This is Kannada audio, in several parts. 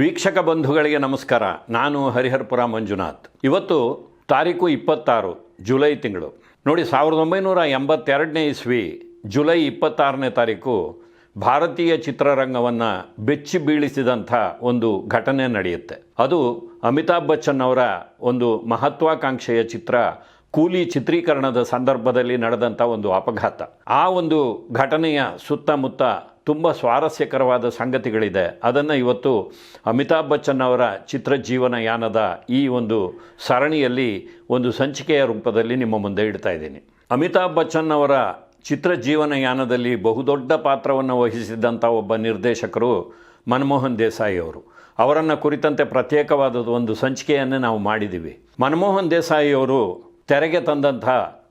ವೀಕ್ಷಕ ಬಂಧುಗಳಿಗೆ ನಮಸ್ಕಾರ. ನಾನು ಹರಿಹರಪುರ ಮಂಜುನಾಥ್. ಇವತ್ತು ತಾರೀಕು ಇಪ್ಪತ್ತಾರು, ಜುಲೈ ತಿಂಗಳು. ನೋಡಿ, ಸಾವಿರದ ಒಂಬೈನೂರ ಎಂಬತ್ತೆರಡನೇ ಇಸ್ವಿ, ಜುಲೈ ಇಪ್ಪತ್ತಾರನೇ ತಾರೀಕು ಭಾರತೀಯ ಚಿತ್ರರಂಗವನ್ನು ಬೆಚ್ಚಿ ಬೀಳಿಸಿದಂಥ ಒಂದು ಘಟನೆ ನಡೆಯುತ್ತೆ. ಅದು ಅಮಿತಾಬ್ ಬಚ್ಚನ್ ಅವರ ಒಂದು ಮಹತ್ವಾಕಾಂಕ್ಷೆಯ ಚಿತ್ರ, ಕೂಲಿ ಚಿತ್ರೀಕರಣದ ಸಂದರ್ಭದಲ್ಲಿ ನಡೆದಂಥ ಒಂದು ಅಪಘಾತ. ಆ ಒಂದು ಘಟನೆಯ ಸುತ್ತಮುತ್ತ ತುಂಬ ಸ್ವಾರಸ್ಯಕರವಾದ ಸಂಗತಿಗಳಿದೆ. ಅದನ್ನು ಇವತ್ತು ಅಮಿತಾಬ್ ಬಚ್ಚನ್ ಅವರ ಚಿತ್ರಜೀವನ ಯಾನದ ಈ ಒಂದು ಸರಣಿಯಲ್ಲಿ ಒಂದು ಸಂಚಿಕೆಯ ರೂಪದಲ್ಲಿ ನಿಮ್ಮ ಮುಂದೆ ಇಡ್ತಾ ಇದ್ದೀನಿ. ಅಮಿತಾಬ್ ಬಚ್ಚನ್ ಅವರ ಚಿತ್ರಜೀವನ ಯಾನದಲ್ಲಿ ಬಹುದೊಡ್ಡ ಪಾತ್ರವನ್ನು ವಹಿಸಿದ್ದಂಥ ಒಬ್ಬ ನಿರ್ದೇಶಕರು ಮನಮೋಹನ್ ದೇಸಾಯಿ ಅವರು. ಅವರನ್ನು ಕುರಿತಂತೆ ಪ್ರತ್ಯೇಕವಾದ ಒಂದು ಸಂಚಿಕೆಯನ್ನು ನಾವು ಮಾಡಿದ್ದೀವಿ. ಮನಮೋಹನ್ ದೇಸಾಯಿ ಅವರು ತೆರೆಗೆ ತಂದಂಥ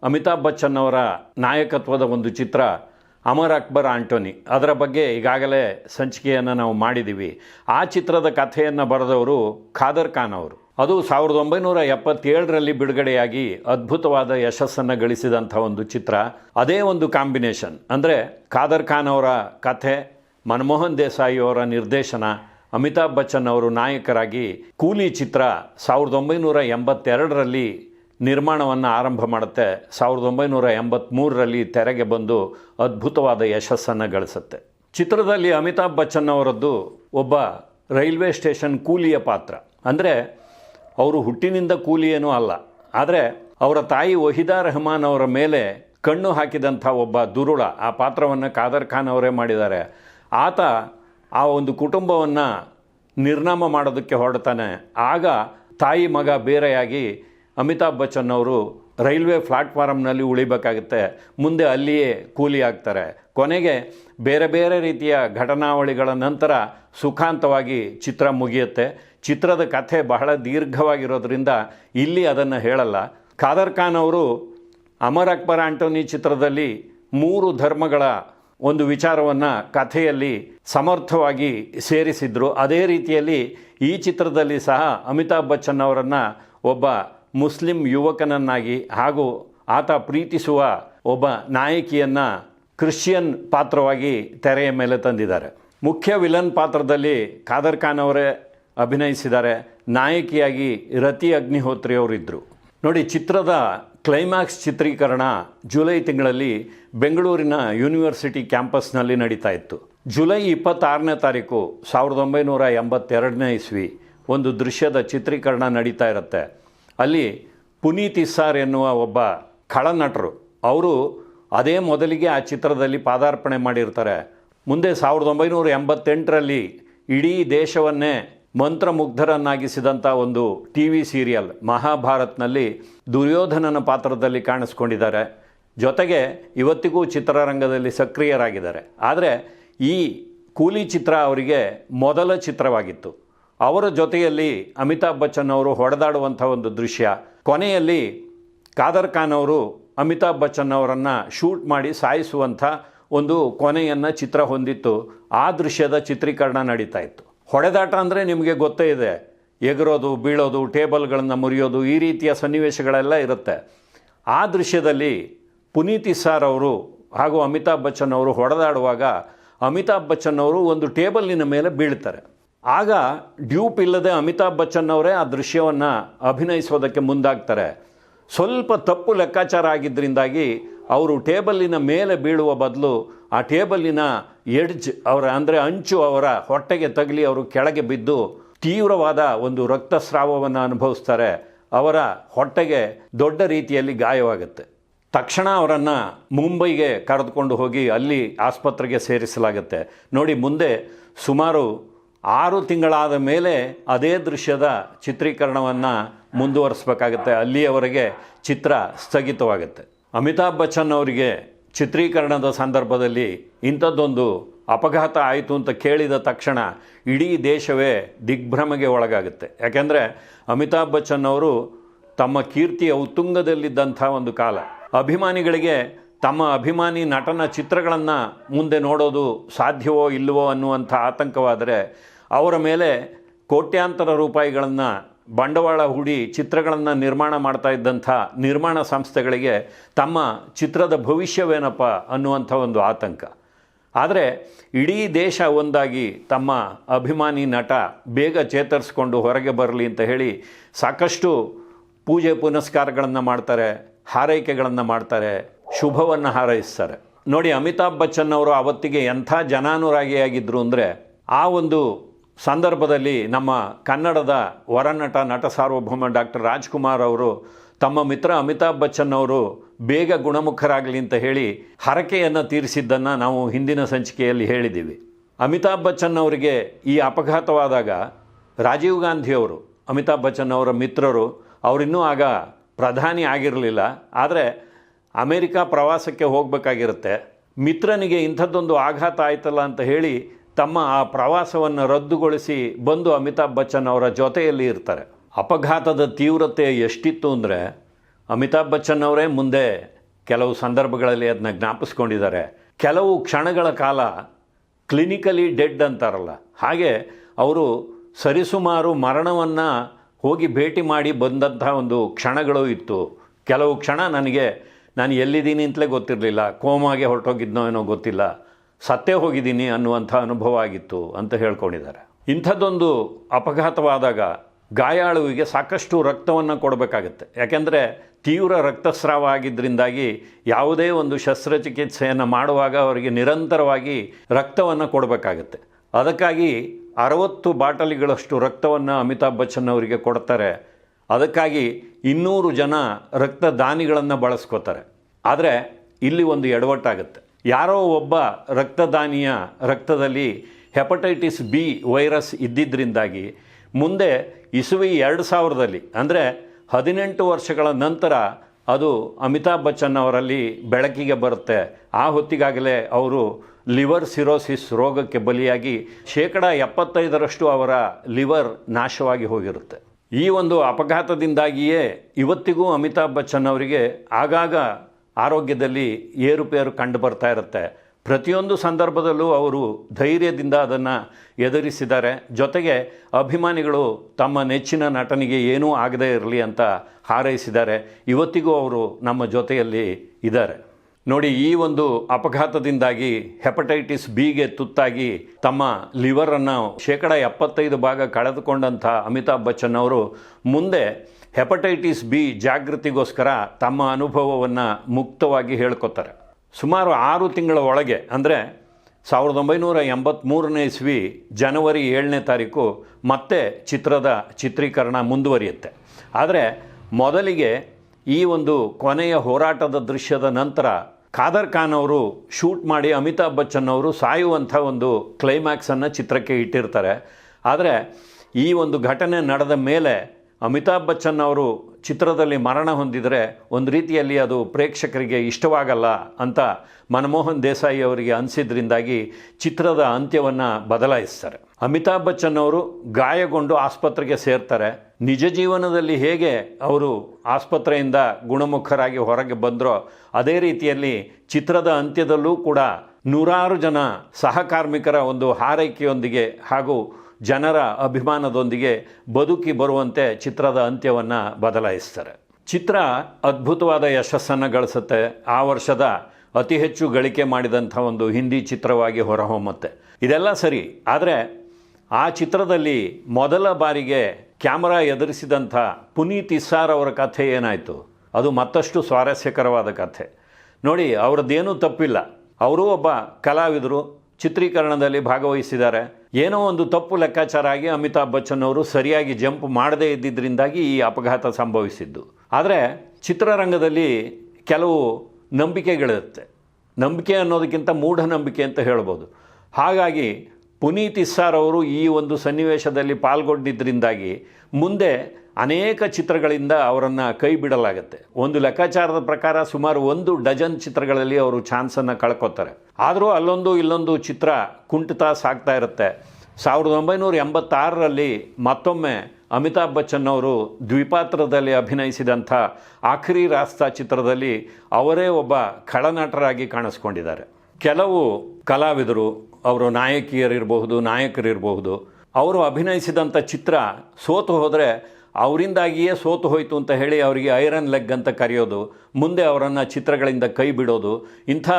ಅಮಿತಾಬ್ ಬಚ್ಚನ್ ಅವರ ನಾಯಕತ್ವದ ಒಂದು ಚಿತ್ರ ಅಮರ್ ಅಕ್ಬರ್ ಆಂಟೋನಿ. ಅದರ ಬಗ್ಗೆ ಈಗಾಗಲೇ ಸಂಚಿಕೆಯನ್ನು ನಾವು ಮಾಡಿದ್ದೀವಿ ಆ ಚಿತ್ರದ ಕಥೆಯನ್ನು ಬರೆದವರು ಖಾದರ್ ಖಾನ್ ಅವರು. ಅದು ಸಾವಿರದ ಒಂಬೈನೂರ ಎಪ್ಪತ್ತೇಳರಲ್ಲಿ ಬಿಡುಗಡೆಯಾಗಿ ಅದ್ಭುತವಾದ ಯಶಸ್ಸನ್ನು ಗಳಿಸಿದಂಥ ಒಂದು ಚಿತ್ರ. ಅದೇ ಒಂದು ಕಾಂಬಿನೇಷನ್. ಅಂದರೆ ಖಾದರ್ ಖಾನ್ ಅವರ ಕಥೆ, ಮನಮೋಹನ್ ದೇಸಾಯಿ ಅವರ ನಿರ್ದೇಶನ, ಅಮಿತಾಬ್ ಬಚ್ಚನ್ ಅವರು ನಾಯಕರಾಗಿ ಕೂಲಿ ಚಿತ್ರ ಸಾವಿರದ ಒಂಬೈನೂರ ಎಂಬತ್ತೆರಡರಲ್ಲಿ ನಿರ್ಮಾಣವನ್ನು ಆರಂಭ ಮಾಡುತ್ತೆ. ಸಾವಿರದ ಒಂಬೈನೂರ ಎಂಬತ್ತ್ಮೂರರಲ್ಲಿ ತೆರೆಗೆ ಬಂದು ಅದ್ಭುತವಾದ ಯಶಸ್ಸನ್ನು ಗಳಿಸುತ್ತೆ. ಚಿತ್ರದಲ್ಲಿ ಅಮಿತಾಬ್ ಬಚ್ಚನ್ ಅವರದ್ದು ಒಬ್ಬ ರೈಲ್ವೆ ಸ್ಟೇಷನ್ ಕೂಲಿಯ ಪಾತ್ರ. ಅಂದರೆ ಅವರು ಹುಟ್ಟಿನಿಂದ ಕೂಲಿ ಅಲ್ಲ. ಆದರೆ ಅವರ ತಾಯಿ ವಹಿದಾ ರೆಹಮಾನ್ ಅವರ ಮೇಲೆ ಕಣ್ಣು ಹಾಕಿದಂಥ ಒಬ್ಬ ದುರುಳ ಆ ಪಾತ್ರವನ್ನು ಖಾದರ್ ಖಾನ್ ಅವರೇ ಮಾಡಿದ್ದಾರೆ. ಆತ ಆ ಒಂದು ಕುಟುಂಬವನ್ನು ನಿರ್ನಾಮ ಮಾಡೋದಕ್ಕೆ ಹೊರಡ್ತಾನೆ. ಆಗ ತಾಯಿ ಮಗ ಬೇರೆಯಾಗಿ ಅಮಿತಾಬ್ ಬಚ್ಚನ್ ಅವರು ರೈಲ್ವೆ ಪ್ಲಾಟ್ಫಾರಮ್ನಲ್ಲಿ ಉಳಿಬೇಕಾಗುತ್ತೆ. ಮುಂದೆ ಅಲ್ಲಿಯೇ ಕೂಲಿ ಆಗ್ತಾರೆ. ಕೊನೆಗೆ ಬೇರೆ ಬೇರೆ ರೀತಿಯ ಘಟನಾವಳಿಗಳ ನಂತರ ಸುಖಾಂತವಾಗಿ ಚಿತ್ರ ಮುಗಿಯುತ್ತೆ. ಚಿತ್ರದ ಕಥೆ ಬಹಳ ದೀರ್ಘವಾಗಿರೋದ್ರಿಂದ ಇಲ್ಲಿ ಅದನ್ನು ಹೇಳಲ್ಲ. ಖಾದರ್ ಖಾನ್ ಅವರು ಅಮರ್ ಅಕ್ಬರ್ ಆಂಟೋನಿ ಚಿತ್ರದಲ್ಲಿ ಮೂರು ಧರ್ಮಗಳ ಒಂದು ವಿಚಾರವನ್ನು ಕಥೆಯಲ್ಲಿ ಸಮರ್ಥವಾಗಿ ಸೇರಿಸಿದ್ರು. ಅದೇ ರೀತಿಯಲ್ಲಿ ಈ ಚಿತ್ರದಲ್ಲಿ ಸಹ ಅಮಿತಾಬ್ ಬಚ್ಚನ್ ಅವರನ್ನು ಒಬ್ಬ ಮುಸ್ಲಿಂ ಯುವಕನನ್ನಾಗಿ ಹಾಗೂ ಆತ ಪ್ರೀತಿಸುವ ಒಬ್ಬ ನಾಯಕಿಯನ್ನು ಕ್ರಿಶ್ಚಿಯನ್ ಪಾತ್ರವಾಗಿ ತೆರೆಯ ಮೇಲೆ ತಂದಿದ್ದಾರೆ. ಮುಖ್ಯ ವಿಲನ್ ಪಾತ್ರದಲ್ಲಿ ಖಾದರ್ ಖಾನ್ ಅವರೇ ಅಭಿನಯಿಸಿದ್ದಾರೆ. ನಾಯಕಿಯಾಗಿ ರತಿ ಅಗ್ನಿಹೋತ್ರಿ ಅವರಿದ್ದರು ನೋಡಿ, ಚಿತ್ರದ ಕ್ಲೈಮ್ಯಾಕ್ಸ್ ಚಿತ್ರೀಕರಣ ಜುಲೈ ತಿಂಗಳಲ್ಲಿ ಬೆಂಗಳೂರಿನ ಯೂನಿವರ್ಸಿಟಿ ಕ್ಯಾಂಪಸ್ನಲ್ಲಿ ನಡೀತಾ ಇತ್ತು. ಜುಲೈ ಇಪ್ಪತ್ತಾರನೇ ತಾರೀಕು ಸಾವಿರದ ಒಂಬೈನೂರ ಎಂಬತ್ತೆರಡನೇ ಇಸ್ವಿ ಒಂದು ದೃಶ್ಯದ ಚಿತ್ರೀಕರಣ ನಡೀತಾ ಇರುತ್ತೆ. ಅಲ್ಲಿ ಪುನೀತ್ ಇಸ್ಸಾರ್ ಎನ್ನುವ ಒಬ್ಬ ಖಳನಟರು. ಅವರು ಅದೇ ಮೊದಲಿಗೆ ಆ ಚಿತ್ರದಲ್ಲಿ ಪಾದಾರ್ಪಣೆ ಮಾಡಿರ್ತಾರೆ. ಮುಂದೆ ಸಾವಿರದ ಒಂಬೈನೂರ ಎಂಬತ್ತೆಂಟರಲ್ಲಿ ಇಡೀ ದೇಶವನ್ನೇ ಮಂತ್ರಮುಗ್ಧರನ್ನಾಗಿಸಿದಂಥ ಒಂದು ಟಿ ವಿ ಸೀರಿಯಲ್ ಮಹಾಭಾರತ್ನಲ್ಲಿ ದುರ್ಯೋಧನನ ಪಾತ್ರದಲ್ಲಿ ಕಾಣಿಸ್ಕೊಂಡಿದ್ದಾರೆ. ಜೊತೆಗೆ ಇವತ್ತಿಗೂ ಚಿತ್ರರಂಗದಲ್ಲಿ ಸಕ್ರಿಯರಾಗಿದ್ದಾರೆ. ಆದರೆ ಈ ಕೂಲಿ ಚಿತ್ರ ಅವರಿಗೆ ಮೊದಲ ಚಿತ್ರವಾಗಿತ್ತು. ಅವರ ಜೊತೆಯಲ್ಲಿ ಅಮಿತಾಬ್ ಬಚ್ಚನ್ ಅವರು ಹೊಡೆದಾಡುವಂಥ ಒಂದು ದೃಶ್ಯ. ಕೊನೆಯಲ್ಲಿ ಖಾದರ್ ಖಾನ್ ಅವರು ಅಮಿತಾಬ್ ಬಚ್ಚನ್ ಅವರನ್ನು ಶೂಟ್ ಮಾಡಿ ಸಾಯಿಸುವಂಥ ಒಂದು ಕೊನೆಯನ್ನು ಚಿತ್ರ ಹೊಂದಿತ್ತು. ಆ ದೃಶ್ಯದ ಚಿತ್ರೀಕರಣ ನಡೀತಾ ಇತ್ತು. ಹೊಡೆದಾಟ ಅಂದರೆ ನಿಮಗೆ ಗೊತ್ತೇ ಇದೆ. ಎಗರೋದು, ಬೀಳೋದು, ಟೇಬಲ್ಗಳನ್ನು ಮುರಿಯೋದು ಈ ರೀತಿಯ ಸನ್ನಿವೇಶಗಳೆಲ್ಲ ಇರುತ್ತೆ. ಆ ದೃಶ್ಯದಲ್ಲಿ ಪುನೀತ್ ಇಸ್ಸಾರ್ ಅವರು ಹಾಗೂ ಅಮಿತಾಬ್ ಬಚ್ಚನ್ ಅವರು ಹೊಡೆದಾಡುವಾಗ ಅಮಿತಾಬ್ ಬಚ್ಚನ್ ಅವರು ಒಂದು ಟೇಬಲಿನ ಮೇಲೆ ಬೀಳ್ತಾರೆ. ಆಗ ಡ್ಯೂಪ್ ಇಲ್ಲದೆ ಅಮಿತಾಬ್ ಬಚ್ಚನ್ ಅವರೇ ಆ ದೃಶ್ಯವನ್ನು ಅಭಿನಯಿಸೋದಕ್ಕೆ ಮುಂದಾಗ್ತಾರೆ. ಸ್ವಲ್ಪ ತಪ್ಪು ಲೆಕ್ಕಾಚಾರ ಆಗಿದ್ದರಿಂದಾಗಿ ಅವರು ಟೇಬಲ್ಲಿನ ಮೇಲೆ ಬೀಳುವ ಬದಲು ಆ ಟೇಬಲ್ಲಿನ ಎಡ್ಜ್ ಅವರ, ಅಂದರೆ ಅಂಚು ಅವರ ಹೊಟ್ಟೆಗೆ ತಗಲಿ ಅವರು ಕೆಳಗೆ ಬಿದ್ದು ತೀವ್ರವಾದ ಒಂದು ರಕ್ತಸ್ರಾವವನ್ನು ಅನುಭವಿಸ್ತಾರೆ. ಅವರ ಹೊಟ್ಟೆಗೆ ದೊಡ್ಡ ರೀತಿಯಲ್ಲಿ ಗಾಯವಾಗುತ್ತೆ. ತಕ್ಷಣ ಅವರನ್ನು ಮುಂಬೈಗೆ ಕರೆದುಕೊಂಡು ಹೋಗಿ ಅಲ್ಲಿ ಆಸ್ಪತ್ರೆಗೆ ಸೇರಿಸಲಾಗುತ್ತೆ. ನೋಡಿ, ಮುಂದೆ ಸುಮಾರು ಆರು ತಿಂಗಳಾದ ಮೇಲೆ ಅದೇ ದೃಶ್ಯದ ಚಿತ್ರೀಕರಣವನ್ನು ಮುಂದುವರಿಸಬೇಕಾಗುತ್ತೆ. ಅಲ್ಲಿಯವರೆಗೆ ಚಿತ್ರ ಸ್ಥಗಿತವಾಗುತ್ತೆ. ಅಮಿತಾಬ್ ಬಚ್ಚನ್ ಅವರಿಗೆ ಚಿತ್ರೀಕರಣದ ಸಂದರ್ಭದಲ್ಲಿ ಇಂಥದ್ದೊಂದು ಅಪಘಾತ ಆಯಿತು ಅಂತ ಕೇಳಿದ ತಕ್ಷಣ ಇಡೀ ದೇಶವೇ ದಿಗ್ಭ್ರಮೆಗೆ ಒಳಗಾಗುತ್ತೆ. ಯಾಕೆಂದರೆ ಅಮಿತಾಬ್ ಬಚ್ಚನ್ ಅವರು ತಮ್ಮ ಕೀರ್ತಿಯ ಉತ್ತುಂಗದಲ್ಲಿದ್ದಂಥ ಒಂದು ಕಾಲ. ಅಭಿಮಾನಿಗಳಿಗೆ ತಮ್ಮ ಅಭಿಮಾನಿ ನಟನ ಚಿತ್ರಗಳನ್ನು ಮುಂದೆ ನೋಡೋದು ಸಾಧ್ಯವೋ ಇಲ್ಲವೋ ಅನ್ನುವಂಥ ಆತಂಕವಾದರೆ ಅವರ ಮೇಲೆ ಕೋಟ್ಯಾಂತರ ರೂಪಾಯಿಗಳನ್ನು ಬಂಡವಾಳ ಹೂಡಿ ಚಿತ್ರಗಳನ್ನು ನಿರ್ಮಾಣ ಮಾಡ್ತಾ ಇದ್ದಂಥ ನಿರ್ಮಾಣ ಸಂಸ್ಥೆಗಳಿಗೆ ತಮ್ಮ ಚಿತ್ರದ ಭವಿಷ್ಯವೇನಪ್ಪ ಅನ್ನುವಂಥ ಒಂದು ಆತಂಕ. ಆದರೆ ಇಡೀ ದೇಶ ಒಂದಾಗಿ ತಮ್ಮ ಅಭಿಮಾನಿ ನಟ ಬೇಗ ಚೇತರಿಸ್ಕೊಂಡು ಹೊರಗೆ ಬರಲಿ ಅಂತ ಹೇಳಿ ಸಾಕಷ್ಟು ಪೂಜೆ ಪುನಸ್ಕಾರಗಳನ್ನು ಮಾಡ್ತಾರೆ, ಹಾರೈಕೆಗಳನ್ನು ಮಾಡ್ತಾರೆ, ಶುಭವನ್ನು ಹಾರೈಸ್ತಾರೆ. ನೋಡಿ ಅಮಿತಾಬ್ ಬಚ್ಚನ್ ಅವರು ಅವತ್ತಿಗೆ ಎಂಥ ಜನಾನುರಾಗಿಯಾಗಿದ್ದರು ಅಂದರೆ ಆ ಒಂದು ಸಂದರ್ಭದಲ್ಲಿ ನಮ್ಮ ಕನ್ನಡದ ವರನಟ ನಟ ಸಾರ್ವಭೌಮ ಡಾಕ್ಟರ್ ರಾಜ್ಕುಮಾರ್ ಅವರು ತಮ್ಮ ಮಿತ್ರ ಅಮಿತಾಬ್ ಬಚ್ಚನ್ ಅವರು ಬೇಗ ಗುಣಮುಖರಾಗಲಿ ಅಂತ ಹೇಳಿ ಹರಕೆಯನ್ನು ತೀರಿಸಿದ್ದನ್ನು ನಾವು ಹಿಂದಿನ ಸಂಚಿಕೆಯಲ್ಲಿ ಹೇಳಿದ್ದೀವಿ. ಅಮಿತಾಬ್ ಬಚ್ಚನ್ ಅವರಿಗೆ ಈ ಅಪಘಾತವಾದಾಗ ರಾಜೀವ್ ಗಾಂಧಿಯವರು ಅಮಿತಾಬ್ ಬಚ್ಚನ್ ಅವರ ಮಿತ್ರರು, ಅವರಿನ್ನೂ ಆಗ ಪ್ರಧಾನಿ ಆಗಿರಲಿಲ್ಲ. ಆದರೆ ಅಮೇರಿಕಾ ಪ್ರವಾಸಕ್ಕೆ ಹೋಗಬೇಕಾಗಿರುತ್ತೆ. ಮಿತ್ರನಿಗೆ ಇಂಥದ್ದೊಂದು ಆಘಾತ ಆಯ್ತಲ್ಲ ಅಂತ ಹೇಳಿ ತಮ್ಮ ಆ ಪ್ರವಾಸವನ್ನು ರದ್ದುಗೊಳಿಸಿ ಬಂದು ಅಮಿತಾಬ್ ಬಚ್ಚನ್ ಅವರ ಜೊತೆಯಲ್ಲಿ ಇರ್ತಾರೆ. ಅಪಘಾತದ ತೀವ್ರತೆ ಎಷ್ಟಿತ್ತು ಅಂದರೆ ಅಮಿತಾಬ್ ಬಚ್ಚನ್ ಅವರೇ ಮುಂದೆ ಕೆಲವು ಸಂದರ್ಭಗಳಲ್ಲಿ ಅದನ್ನ ಜ್ಞಾಪಿಸ್ಕೊಂಡಿದ್ದಾರೆ. ಕೆಲವು ಕ್ಷಣಗಳ ಕಾಲ ಕ್ಲಿನಿಕಲಿ ಡೆಡ್ ಅಂತಾರಲ್ಲ. ಹಾಗೆ ಅವರು ಸರಿಸುಮಾರು ಮರಣವನ್ನು ಹೋಗಿ ಭೇಟಿ ಮಾಡಿ ಬಂದಂಥ ಒಂದು ಕ್ಷಣಗಳು ಇತ್ತು. ಕೆಲವು ಕ್ಷಣ ನನಗೆ, ನಾನು ಎಲ್ಲಿದ್ದೀನಿ ಅಂತಲೇ ಗೊತ್ತಿರಲಿಲ್ಲ. ಕೋಮಾಗೆ ಹೊರಟೋಗಿದ್ನೋ ಏನೋ ಗೊತ್ತಿಲ್ಲ. ಸತ್ತೇ ಹೋಗಿದ್ದೀನಿ ಅನ್ನುವಂಥ ಅನುಭವ ಆಗಿತ್ತು ಅಂತ ಹೇಳ್ಕೊಂಡಿದ್ದಾರೆ. ಇಂಥದ್ದೊಂದು ಅಪಘಾತವಾದಾಗ ಗಾಯಾಳುವಿಗೆ ಸಾಕಷ್ಟು ರಕ್ತವನ್ನು ಕೊಡಬೇಕಾಗತ್ತೆ. ಯಾಕೆಂದರೆ ತೀವ್ರ ರಕ್ತಸ್ರಾವ ಆಗಿದ್ದರಿಂದಾಗಿ ಯಾವುದೇ ಒಂದು ಶಸ್ತ್ರಚಿಕಿತ್ಸೆಯನ್ನು ಮಾಡುವಾಗ ಅವರಿಗೆ ನಿರಂತರವಾಗಿ ರಕ್ತವನ್ನು ಕೊಡಬೇಕಾಗತ್ತೆ. ಅದಕ್ಕಾಗಿ ಅರವತ್ತು ಬಾಟಲಿಗಳಷ್ಟು ರಕ್ತವನ್ನು ಅಮಿತಾಬ್ ಬಚ್ಚನ್ ಅವರಿಗೆ ಕೊಡ್ತಾರೆ. ಅದಕ್ಕಾಗಿ ಇನ್ನೂರು ಜನ ರಕ್ತದಾನಿಗಳನ್ನು ಬಳಸ್ಕೋತಾರೆ. ಆದರೆ ಇಲ್ಲಿ ಒಂದು ಎಡವಟ್ಟಾಗುತ್ತೆ. ಯಾರೋ ಒಬ್ಬ ರಕ್ತದಾನಿಯ ರಕ್ತದಲ್ಲಿ ಹೆಪಟೈಟಿಸ್ ಬಿ ವೈರಸ್ ಇದ್ದಿದ್ದರಿಂದಾಗಿ ಮುಂದೆ ಇಸುವಿ ಎರಡು ಸಾವಿರದಲ್ಲಿ, ಅಂದರೆ ಹದಿನೆಂಟು ವರ್ಷಗಳ ನಂತರ ಅದು ಅಮಿತಾಬ್ ಬಚ್ಚನ್ ಅವರಲ್ಲಿ ಬೆಳಕಿಗೆ ಬರುತ್ತೆ. ಆ ಹೊತ್ತಿಗಾಗಲೇ ಅವರು ಲಿವರ್ ಸಿರೋಸಿಸ್ ರೋಗಕ್ಕೆ ಬಲಿಯಾಗಿ ಶೇಕಡ ಎಪ್ಪತ್ತೈದರಷ್ಟು ಅವರ ಲಿವರ್ ನಾಶವಾಗಿ ಹೋಗಿರುತ್ತೆ. ಈ ಒಂದು ಅಪಘಾತದಿಂದಾಗಿಯೇ ಇವತ್ತಿಗೂ ಅಮಿತಾಬ್ ಬಚ್ಚನ್ ಅವರಿಗೆ ಆಗಾಗ ಆರೋಗ್ಯದಲ್ಲಿ ಏರುಪೇರು ಕಂಡು ಬರ್ತಾ ಇರುತ್ತೆ. ಪ್ರತಿಯೊಂದು ಸಂದರ್ಭದಲ್ಲೂ ಅವರು ಧೈರ್ಯದಿಂದ ಅದನ್ನು ಎದುರಿಸಿದ್ದಾರೆ. ಜೊತೆಗೆ ಅಭಿಮಾನಿಗಳು ತಮ್ಮ ನೆಚ್ಚಿನ ನಟನಿಗೆ ಏನೂ ಆಗದೇ ಇರಲಿ ಅಂತ ಹಾರೈಸಿದ್ದಾರೆ. ಇವತ್ತಿಗೂ ಅವರು ನಮ್ಮ ಜೊತೆಯಲ್ಲಿ ಇದ್ದಾರೆ. ನೋಡಿ, ಈ ಒಂದು ಅಪಘಾತದಿಂದಾಗಿ ಹೆಪಟೈಟಿಸ್ ಬಿಗೆ ತುತ್ತಾಗಿ ತಮ್ಮ ಲಿವರನ್ನು ಶೇಕಡ ಎಪ್ಪತ್ತೈದು ಭಾಗ ಕಳೆದುಕೊಂಡಂಥ ಅಮಿತಾಬ್ ಬಚ್ಚನ್ ಅವರು ಮುಂದೆ ಹೆಪಟೈಟಿಸ್ ಬಿ ಜಾಗೃತಿಗೋಸ್ಕರ ತಮ್ಮ ಅನುಭವವನ್ನು ಮುಕ್ತವಾಗಿ ಹೇಳ್ಕೊತಾರೆ. ಸುಮಾರು ಆರು ತಿಂಗಳ ಒಳಗೆ, ಅಂದರೆ ಸಾವಿರದ ಒಂಬೈನೂರ ಎಂಬತ್ತ್ಮೂರನೇ ಇಸ್ವಿ ಜನವರಿ ಏಳನೇ ತಾರೀಕು ಮತ್ತೆ ಚಿತ್ರದ ಚಿತ್ರೀಕರಣ ಮುಂದುವರಿಯುತ್ತೆ. ಆದರೆ ಮೊದಲಿಗೆ ಈ ಒಂದು ಕೊನೆಯ ಹೋರಾಟದ ದೃಶ್ಯದ ನಂತರ ಖಾದರ್ ಖಾನ್ ಅವರು ಶೂಟ್ ಮಾಡಿ ಅಮಿತಾಬ್ ಬಚ್ಚನ್ ಅವರು ಸಾಯುವಂಥ ಒಂದು ಕ್ಲೈಮ್ಯಾಕ್ಸನ್ನು ಚಿತ್ರಕ್ಕೆ ಇಟ್ಟಿರ್ತಾರೆ. ಆದರೆ ಈ ಒಂದು ಘಟನೆ ನಡೆದ ಮೇಲೆ ಅಮಿತಾಬ್ ಬಚ್ಚನ್ ಅವರು ಚಿತ್ರದಲ್ಲಿ ಮರಣ ಹೊಂದಿದರೆ ಒಂದು ರೀತಿಯಲ್ಲಿ ಅದು ಪ್ರೇಕ್ಷಕರಿಗೆ ಇಷ್ಟವಾಗಲ್ಲ ಅಂತ ಮನಮೋಹನ್ ದೇಸಾಯಿ ಅವರಿಗೆ ಅನಿಸಿದ್ರಿಂದಾಗಿ ಚಿತ್ರದ ಅಂತ್ಯವನ್ನು ಬದಲಾಯಿಸ್ತಾರೆ. ಅಮಿತಾಬ್ ಬಚ್ಚನ್ ಅವರು ಗಾಯಗೊಂಡು ಆಸ್ಪತ್ರೆಗೆ ಸೇರ್ತಾರೆ. ನಿಜ ಜೀವನದಲ್ಲಿ ಹೇಗೆ ಅವರು ಆಸ್ಪತ್ರೆಯಿಂದ ಗುಣಮುಖರಾಗಿ ಹೊರಗೆ ಬಂದರೋ ಅದೇ ರೀತಿಯಲ್ಲಿ ಚಿತ್ರದ ಅಂತ್ಯದಲ್ಲೂ ಕೂಡ ನೂರಾರು ಜನ ಸಹಕಾರ್ಮಿಕರ ಒಂದು ಹಾರೈಕೆಯೊಂದಿಗೆ ಹಾಗೂ ಜನರ ಅಭಿಮಾನದೊಂದಿಗೆ ಬದುಕಿ ಬರುವಂತೆ ಚಿತ್ರದ ಅಂತ್ಯವನ್ನು ಬದಲಾಯಿಸ್ತಾರೆ. ಚಿತ್ರ ಅದ್ಭುತವಾದ ಯಶಸ್ಸನ್ನು ಗಳಿಸುತ್ತೆ. ಆ ವರ್ಷದ ಅತಿ ಹೆಚ್ಚು ಗಳಿಕೆ ಮಾಡಿದಂಥ ಒಂದು ಹಿಂದಿ ಚಿತ್ರವಾಗಿ ಹೊರಹೊಮ್ಮತ್ತೆ. ಇದೆಲ್ಲ ಸರಿ, ಆದರೆ ಆ ಚಿತ್ರದಲ್ಲಿ ಮೊದಲ ಬಾರಿಗೆ ಕ್ಯಾಮರಾ ಎದುರಿಸಿದಂಥ ಪುನೀತ್ ಇಸ್ಸಾರ್ ಅವರ ಕಥೆ ಏನಾಯಿತು? ಅದು ಮತ್ತಷ್ಟು ಸ್ವಾರಸ್ಯಕರವಾದ ಕಥೆ. ನೋಡಿ, ಅವ್ರದ್ದೇನೂ ತಪ್ಪಿಲ್ಲ. ಅವರೂ ಒಬ್ಬ ಕಲಾವಿದರು, ಚಿತ್ರೀಕರಣದಲ್ಲಿ ಭಾಗವಹಿಸಿದ್ದಾರೆ. ಏನೋ ಒಂದು ತಪ್ಪು ಲೆಕ್ಕಾಚಾರ ಆಗಿ ಅಮಿತಾಬ್ ಬಚ್ಚನ್ ಅವರು ಸರಿಯಾಗಿ ಜಂಪ್ ಮಾಡದೇ ಇದ್ದಿದ್ದರಿಂದಾಗಿ ಈ ಅಪಘಾತ ಸಂಭವಿಸಿದ್ದು. ಆದರೆ ಚಿತ್ರರಂಗದಲ್ಲಿ ಕೆಲವು ನಂಬಿಕೆಗಳಿರುತ್ತೆ. ನಂಬಿಕೆ ಅನ್ನೋದಕ್ಕಿಂತ ಮೂಢನಂಬಿಕೆ ಅಂತ ಹೇಳ್ಬೋದು. ಹಾಗಾಗಿ ಪುನೀತ್ ಇಸ್ಸಾರ್ ಅವರು ಈ ಒಂದು ಸನ್ನಿವೇಶದಲ್ಲಿ ಪಾಲ್ಗೊಂಡಿದ್ದರಿಂದಾಗಿ ಮುಂದೆ ಅನೇಕ ಚಿತ್ರಗಳಿಂದ ಅವರನ್ನು ಕೈ ಬಿಡಲಾಗುತ್ತೆ. ಒಂದು ಲೆಕ್ಕಾಚಾರದ ಪ್ರಕಾರ ಸುಮಾರು ಒಂದು ಡಜನ್ ಚಿತ್ರಗಳಲ್ಲಿ ಅವರು ಚಾನ್ಸನ್ನು ಕಳ್ಕೊತಾರೆ. ಆದರೂ ಅಲ್ಲೊಂದು ಇಲ್ಲೊಂದು ಚಿತ್ರ ಕುಂಠಿತ ಸಾಗ್ತಾ ಇರುತ್ತೆ. ಸಾವಿರದ ಒಂಬೈನೂರ ಎಂಬತ್ತಾರರಲ್ಲಿ ಮತ್ತೊಮ್ಮೆ ಅಮಿತಾಬ್ ಬಚ್ಚನ್ ಅವರು ದ್ವಿಪಾತ್ರದಲ್ಲಿ ಅಭಿನಯಿಸಿದಂಥ ಆಖರಿ ರಾಸ್ತಾ ಚಿತ್ರದಲ್ಲಿ ಅವರೇ ಒಬ್ಬ ಖಳನಟರಾಗಿ ಕಾಣಿಸ್ಕೊಂಡಿದ್ದಾರೆ. ಕೆಲವು ಕಲಾವಿದರು, ಅವರು ನಾಯಕಿಯರಿರಬಹುದು, ನಾಯಕರಿರಬಹುದು, ಅವರು ಅಭಿನಯಿಸಿದಂಥ ಚಿತ್ರ ಸೋತು ಹೋದರೆ ಅವರಿಂದಾಗಿಯೇ ಸೋತು ಹೋಯಿತು ಅಂತ ಹೇಳಿ ಅವರಿಗೆ ಐರನ್ ಲೆಗ್ ಅಂತ ಕರೆಯೋದು, ಮುಂದೆ ಅವರನ್ನು ಚಿತ್ರಗಳಿಂದ ಕೈ ಬಿಡೋದು, ಇಂಥ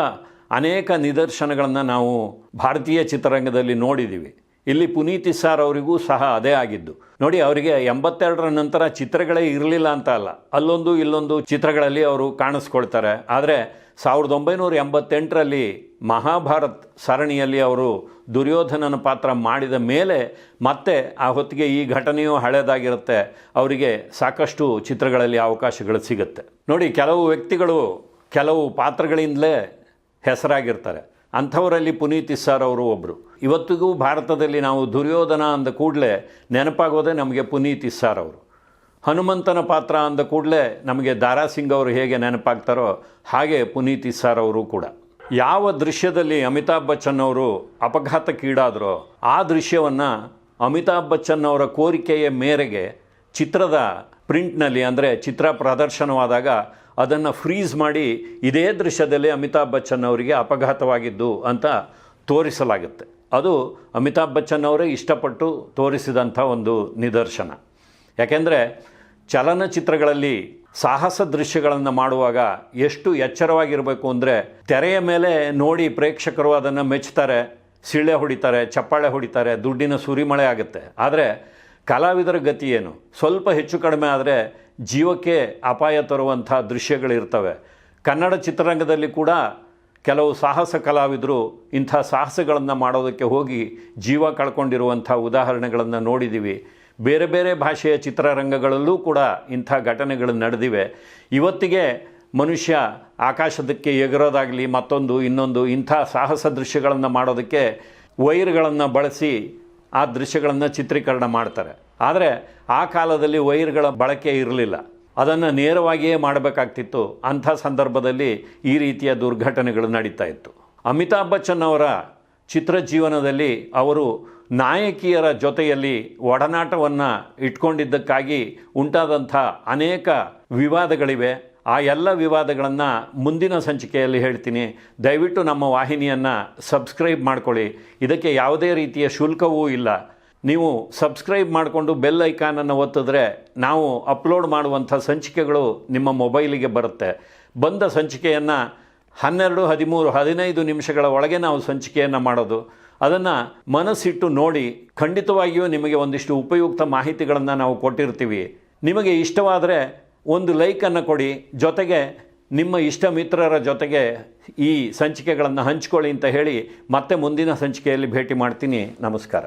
ಅನೇಕ ನಿದರ್ಶನಗಳನ್ನು ನಾವು ಭಾರತೀಯ ಚಿತ್ರರಂಗದಲ್ಲಿ ನೋಡಿದ್ದೀವಿ ಇಲ್ಲಿ ಪುನೀತ್ ಸಾರ್ ಅವರಿಗೂ ಸಹ ಅದೇ ಆಗಿದ್ದು. ನೋಡಿ, ಅವರಿಗೆ ಎಂಬತ್ತೆರಡರ ನಂತರ ಚಿತ್ರಗಳೇ ಇರಲಿಲ್ಲ ಅಂತ ಅಲ್ಲ. ಅಲ್ಲೊಂದು, ಇಲ್ಲೊಂದು ಚಿತ್ರಗಳಲ್ಲಿ ಅವರು ಕಾಣಿಸ್ಕೊಳ್ತಾರೆ. ಆದರೆ ಸಾವಿರದ ಒಂಬೈನೂರ ಎಂಬತ್ತೆಂಟರಲ್ಲಿ ಮಹಾಭಾರತ್ ಸರಣಿಯಲ್ಲಿ ಅವರು ದುರ್ಯೋಧನನ ಪಾತ್ರ ಮಾಡಿದ ಮೇಲೆ ಮತ್ತೆ ಆ ಹೊತ್ತಿಗೆ ಈ ಘಟನೆಯು ಹಳೆಯದಾಗಿರುತ್ತೆ ಅವರಿಗೆ ಸಾಕಷ್ಟು ಚಿತ್ರಗಳಲ್ಲಿ ಅವಕಾಶಗಳು ಸಿಗುತ್ತೆ. ನೋಡಿ, ಕೆಲವು ವ್ಯಕ್ತಿಗಳು ಕೆಲವು ಪಾತ್ರಗಳಿಂದಲೇ ಹೆಸರಾಗಿರ್ತಾರೆ. ಅಂಥವರಲ್ಲಿ ಪುನೀತ್ ಇಸ್ಸಾರ್ ಅವರು ಒಬ್ಬರು ಇವತ್ತಿಗೂ ಭಾರತದಲ್ಲಿ ನಾವು ದುರ್ಯೋಧನ ಅಂದ ಕೂಡಲೇ ನೆನಪಾಗೋದೇ ನಮಗೆ ಪುನೀತ್ ಇಸ್ಸಾರ್ ಅವರು. ಹನುಮಂತನ ಪಾತ್ರ ಅಂದ ಕೂಡಲೇ ನಮಗೆ ದಾರಾ ಸಿಂಗ್ ಅವರು ಹೇಗೆ ನೆನಪಾಗ್ತಾರೋ ಹಾಗೆ ಪುನೀತ್ ಇಸ್ಸಾರ್ ಅವರು ಕೂಡ. ಯಾವ ದೃಶ್ಯದಲ್ಲಿ ಅಮಿತಾಬ್ ಬಚ್ಚನ್ ಅವರು ಅಪಘಾತಕ್ಕೀಡಾದರೋ ಆ ದೃಶ್ಯವನ್ನು ಅಮಿತಾಬ್ ಬಚ್ಚನ್ ಅವರ ಕೋರಿಕೆಯ ಮೇರೆಗೆ ಚಿತ್ರದ ಪ್ರಿಂಟ್ನಲ್ಲಿ, ಅಂದರೆ ಚಿತ್ರ ಪ್ರದರ್ಶನವಾದಾಗ ಅದನ್ನು ಫ್ರೀಸ್ ಮಾಡಿ ಇದೇ ದೃಶ್ಯದಲ್ಲಿ ಅಮಿತಾಬ್ ಬಚ್ಚನ್ ಅವರಿಗೆ ಅಪಘಾತವಾಗಿದ್ದು ಅಂತ ತೋರಿಸಲಾಗುತ್ತೆ. ಅದು ಅಮಿತಾಬ್ ಬಚ್ಚನ್ ಅವರೇ ಇಷ್ಟಪಟ್ಟು ತೋರಿಸಿದಂಥ ಒಂದು ನಿದರ್ಶನ. ಯಾಕೆಂದರೆ ಚಲನಚಿತ್ರಗಳಲ್ಲಿ ಸಾಹಸ ದೃಶ್ಯಗಳನ್ನು ಮಾಡುವಾಗ ಎಷ್ಟು ಎಚ್ಚರವಾಗಿರಬೇಕು ಅಂದರೆ ತೆರೆಯ ಮೇಲೆ ನೋಡಿ ಪ್ರೇಕ್ಷಕರು ಅದನ್ನು ಮೆಚ್ಚುತ್ತಾರೆ ಸಿಳ್ಳೆ ಹೊಡಿತಾರೆ, ಚಪ್ಪಾಳೆ ಹೊಡಿತಾರೆ, ದುಡ್ಡಿನ ಸುರಿಮಳೆ ಆಗುತ್ತೆ. ಆದರೆ ಕಲಾವಿದರ ಗತಿ ಏನು? ಸ್ವಲ್ಪ ಹೆಚ್ಚು ಕಡಿಮೆ ಆದರೆ ಜೀವಕ್ಕೆ ಅಪಾಯ ತರುವಂಥ ದೃಶ್ಯಗಳಿರ್ತವೆ. ಕನ್ನಡ ಚಿತ್ರರಂಗದಲ್ಲಿ ಕೂಡ ಕೆಲವು ಸಾಹಸ ಕಲಾವಿದರು ಇಂಥ ಸಾಹಸಗಳನ್ನು ಮಾಡೋದಕ್ಕೆ ಹೋಗಿ ಜೀವ ಕಳ್ಕೊಂಡಿರುವಂಥ ಉದಾಹರಣೆಗಳನ್ನು ನೋಡಿದ್ದೀವಿ ಬೇರೆ ಬೇರೆ ಭಾಷೆಯ ಚಿತ್ರರಂಗಗಳಲ್ಲೂ ಕೂಡ ಇಂಥ ಘಟನೆಗಳು ನಡೆದಿವೆ. ಇವತ್ತಿಗೆ ಮನುಷ್ಯ ಆಕಾಶದಕ್ಕೆ ಎಗರೋದಾಗಲಿ ಮತ್ತೊಂದು, ಇನ್ನೊಂದು ಇಂಥ ಸಾಹಸ ದೃಶ್ಯಗಳನ್ನು ಮಾಡೋದಕ್ಕೆ ವೈರ್ಗಳನ್ನು ಬಳಸಿ ಆ ದೃಶ್ಯಗಳನ್ನು ಚಿತ್ರೀಕರಣ ಮಾಡ್ತಾರೆ. ಆದರೆ ಆ ಕಾಲದಲ್ಲಿ ವೈರ್ಗಳ ಬಳಕೆ ಇರಲಿಲ್ಲ. ಅದನ್ನು ನೇರವಾಗಿಯೇ ಮಾಡಬೇಕಾಗ್ತಿತ್ತು. ಅಂಥ ಸಂದರ್ಭದಲ್ಲಿ ಈ ರೀತಿಯ ದುರ್ಘಟನೆಗಳು ನಡೀತಾ ಇತ್ತು. ಅಮಿತಾಬ್ ಬಚ್ಚನ್ ಅವರ ಚಿತ್ರ ಜೀವನದಲ್ಲಿ ಅವರು ನಾಯಕಿಯರ ಜೊತೆಯಲ್ಲಿ ಒಡನಾಟವನ್ನು ಇಟ್ಕೊಂಡಿದ್ದಕ್ಕಾಗಿ ಉಂಟಾದಂಥ ಅನೇಕ ವಿವಾದಗಳಿವೆ. ಆ ಎಲ್ಲ ವಿವಾದಗಳನ್ನು ಮುಂದಿನ ಸಂಚಿಕೆಯಲ್ಲಿ ಹೇಳ್ತೀನಿ. ದಯವಿಟ್ಟು ನಮ್ಮ ವಾಹಿನಿಯನ್ನು ಸಬ್ಸ್ಕ್ರೈಬ್ ಮಾಡ್ಕೊಳ್ಳಿ. ಇದಕ್ಕೆ ಯಾವುದೇ ರೀತಿಯ ಶುಲ್ಕವೂ ಇಲ್ಲ. ನೀವು ಸಬ್ಸ್ಕ್ರೈಬ್ ಮಾಡಿಕೊಂಡು ಬೆಲ್ ಐಕಾನನ್ನು ಒತ್ತಿದ್ರೆ ನಾವು ಅಪ್ಲೋಡ್ ಮಾಡುವಂಥ ಸಂಚಿಕೆಗಳು ನಿಮ್ಮ ಮೊಬೈಲಿಗೆ ಬರುತ್ತೆ. ಬಂದ ಸಂಚಿಕೆಯನ್ನು ಹನ್ನೆರಡು, ಹದಿಮೂರು, ಹದಿನೈದು ನಿಮಿಷಗಳ ಒಳಗೆ ನಾವು ಸಂಚಿಕೆಯನ್ನು ಮಾಡೋದು. ಅದನ್ನು ಮನಸ್ಸಿಟ್ಟು ನೋಡಿ ಖಂಡಿತವಾಗಿಯೂ ನಿಮಗೆ ಒಂದಿಷ್ಟು ಉಪಯುಕ್ತ ಮಾಹಿತಿಗಳನ್ನು ನಾವು ಕೊಟ್ಟಿರ್ತೀವಿ. ನಿಮಗೆ ಇಷ್ಟವಾದರೆ ಒಂದು ಲೈಕನ್ನು ಕೊಡಿ. ಜೊತೆಗೆ ನಿಮ್ಮ ಇಷ್ಟ ಮಿತ್ರರ ಜೊತೆಗೆ ಈ ಸಂಚಿಕೆಗಳನ್ನು ಹಂಚ್ಕೊಳ್ಳಿ ಅಂತ ಹೇಳಿ ಮತ್ತೆ ಮುಂದಿನ ಸಂಚಿಕೆಯಲ್ಲಿ ಭೇಟಿ ಮಾಡ್ತೀನಿ. ನಮಸ್ಕಾರ.